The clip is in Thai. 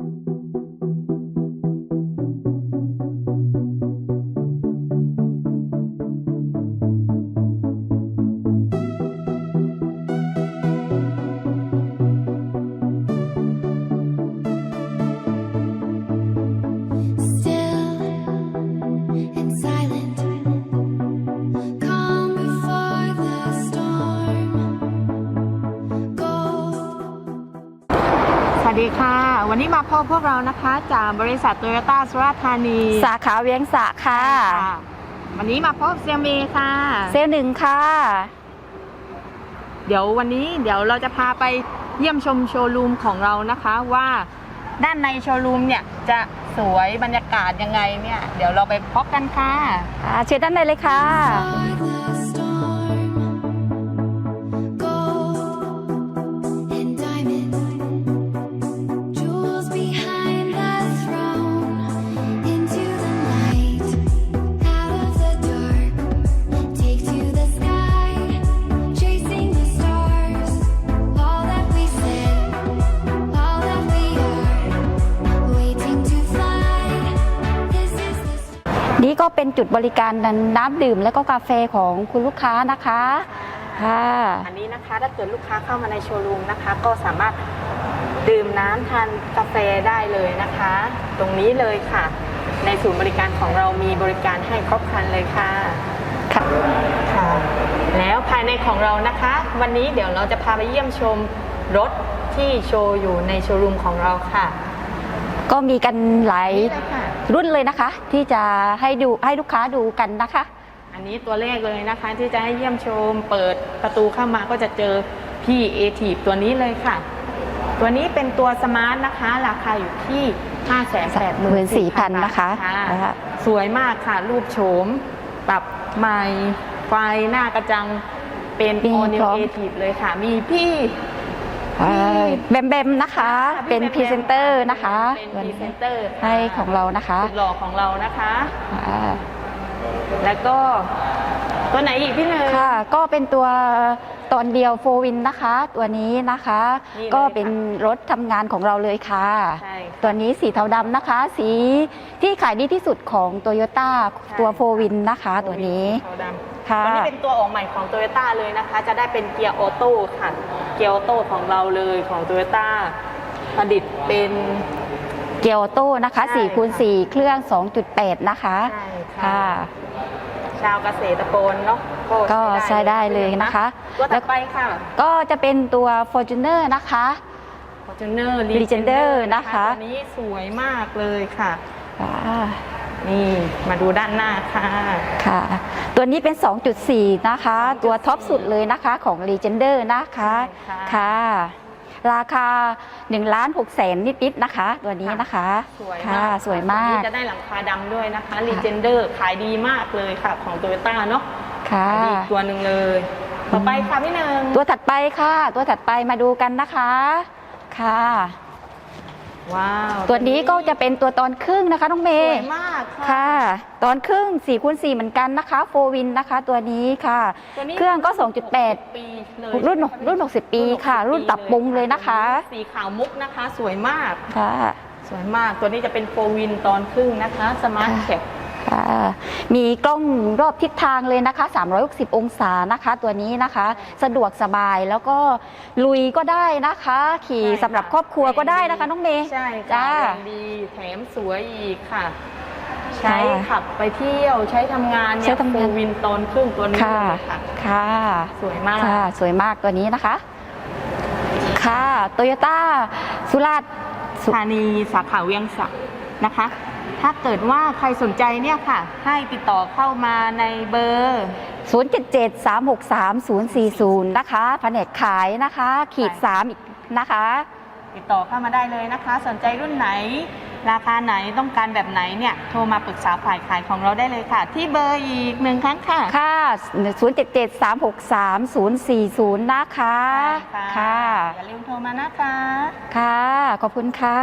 you วัสดีค่ะ วันนี้มาพบพวกเรานะคะจากบริษัทโตโยต้าสุราษฎร์ธานีสาขาเวียงสะค่ะค่ะวันนี้มาพบเซียเมค่ะเซลลหนึ่งค่ะ เดี๋ยววันนี้เดี๋ยวเราจะพาไปเยี่ยมชมโชว์รูมของเรานะคะว่าด้านในโชว์รูมเนี่ยจะสวยบรรยากาศยังไงเนี่ย เดี๋ยวเราไปพบกันค่ะอ่าเชิญด้านในเลยค่ะ เป็นจุดบริการน้ำดื่ม และก็กาแฟของคุณลูกค้านะคะค่ะอันนี้นะคะถ้าเกิดลูกค้าเข้ามาในโชว์รูมนะคะ ก็สามารถดื่มน้ำทานกาแฟได้เลยนะคะ ตรงนี้เลยค่ะ ในศูนย์บริการของเรามีบริการให้ครบครันเลยค่ะค่ะค่ะ แล้วภายในของเรานะคะ วันนี้เดี๋ยวเราจะพาไปเยี่ยมชมรถที่โชว์อยู่ในโชว์รูมของเราค่ะ ก็มีกันหลายนี่เลยค่ะ รุ่นเลยนะคะ ที่จะให้ดูให้ลูกค้าดูกันนะคะ อันนี้ตัวแรกเลยนะคะที่จะให้เยี่ยมชม เปิดประตูเข้ามาก็จะเจอพี่เอทีตัวนี้เลยค่ะ ตัวนี้เป็นตัวสมาร์ทนะคะ ราคาอยู่ที่ 5 8 4 0 0 0 14,000นะคะค่ะสวยมากค่ะ รูปโฉม ปรับใหม่ไฟหน้ากระจังเป็นมีโอนิพวร้อมเอทีฟเลยค่ะ มีพี่ อ่าแบมแบมนะคะค่ะพี่เป็นแบมแบมพรีเซนเตอร์นะคะเป็นพรีเซนเตอร์ให้ของเรานะคะ สุดหล่อของเรานะคะ อ่าแล้วก็ตัวไหนอีกพี่หนึ่ง ค่ะ ก็เป็นตัวตอนเดียวโฟวินนะคะ ตัวนี้นะคะ นี่เลยก็เป็นรถทำงานของเราเลยค่ะ ใช่ค่ะ ตัวนี้สีเทาดำนะคะ สีที่ขายดีที่สุดของโตโยต้าใช่ตัวโฟวินนะคะ ตัวนี้ ขาวดำ ค่ะตัวนี้เป็นตัวออกใหม่ของโตโยต้าเลยนะคะ จะได้เป็นเกียร์ออโต้ค่ะ เกียร์ออโต้ของเราเลยของโตโยต้าผลิตเป็น เกียวโต้นะคะใช่4คูณค่ะ 4เครื่อง 2.8 นะคะ ใช่ค่ะค่ะ ชาวเกษตรกรเนาะก็ใช้ได้เลยนะคะ ตัวต่อไปค่ะ ก็จะเป็นตัว Fortuner นะคะ Fortuner Legender นะคะ ตัวนี้สวยมากเลยค่ะ อ่า นี่มาดูด้านหน้าค่ะ ค่ะ ตัวนี้เป็น 2.4 นะคะตัวท็อปสุดเลยนะคะของ Legender นะคะใช่ค่ะ ค่ะราคา1ล้าน6แสนนิดๆนะคะ ตัวนี้นะคะสวยค่ะมากสวยมาตัวกนี้จะได้หลังคาดำด้วยนะคะ Legender ขายดีมากเลยค่ะ ของโตโยต้าเนาะค่ะ ขายดีอีกตัวหนึ่งเลย ต่อไปค่ะพี่หนึ่งตัวถัดไปค่ะ ตัวถัดไปมาดูกันนะคะ ค่ะ ว้าวตัวนี้ก็จะเป็นตัวตอนครึ่งนะคะน้องเมสวย์ ยมากค่ะ ค่ะ ตอนครึ่ง4คูณ4เหมือนกันนะคะโฟวินนะคะ ตัวนี้ค่ะ ตัวนี้เครื่องก็ 2.8 ปีเลยรุ่นรุ่น60 ปีค่ะ รุ่นปรับปรุงเลยนะคะ สีขาวมุกนะคะ สวยมาก ค่ะ สวยมาก ตัวนี้จะเป็นโฟวินตอนครึ่งนะคะ สมาร์ทค่ะ แคปค่ะ มีกล้องรอบทิศทางเลยนะคะ 360 องศานะคะ ตัวนี้นะคะ สะดวกสบายแล้วก็ลุยก็ได้นะคะ ขี่สำหรับครอบครัวก็ได้นะคะ น้องเมย์ใช่ค่ะจ้าแรงดีแถมสวยอีกค่ะ ใช้ค่ะขับไปเที่ยวใช้ทำงานใช้เนี่ยทำโฟงานวินตอนครึ่งตัวนี้ค่ะเลยค่ะค่ะ สวยมากค่ะ สวยมากตัวนี้นะคะ ค่ะโตโยต้าสุราษฎร์สุธานีสาขาเวียงสะนะคะ ถ้าเกิดว่าใครสนใจเนี่ยค่ะ ให้ติดต่อเข้ามาในเบอร์ 077-363-040 นะคะแผนกขายนะคะ ขีด 3 อีกนะคะ ติดต่อเข้ามาได้เลยนะคะ สนใจรุ่นไหน ราคาไหนต้องการแบบไหนเนี่ย โทรมาปรึกษาฝ่ายขายของเราได้เลยค่ะ ที่เบอร์อีกหนึ่งครั้งค่ะ ค่ะ 077-363-040 นะคะ ใช่ค่ะอย่าลืมโทรมานะคะ ค่ะ ขอบคุณค่ะ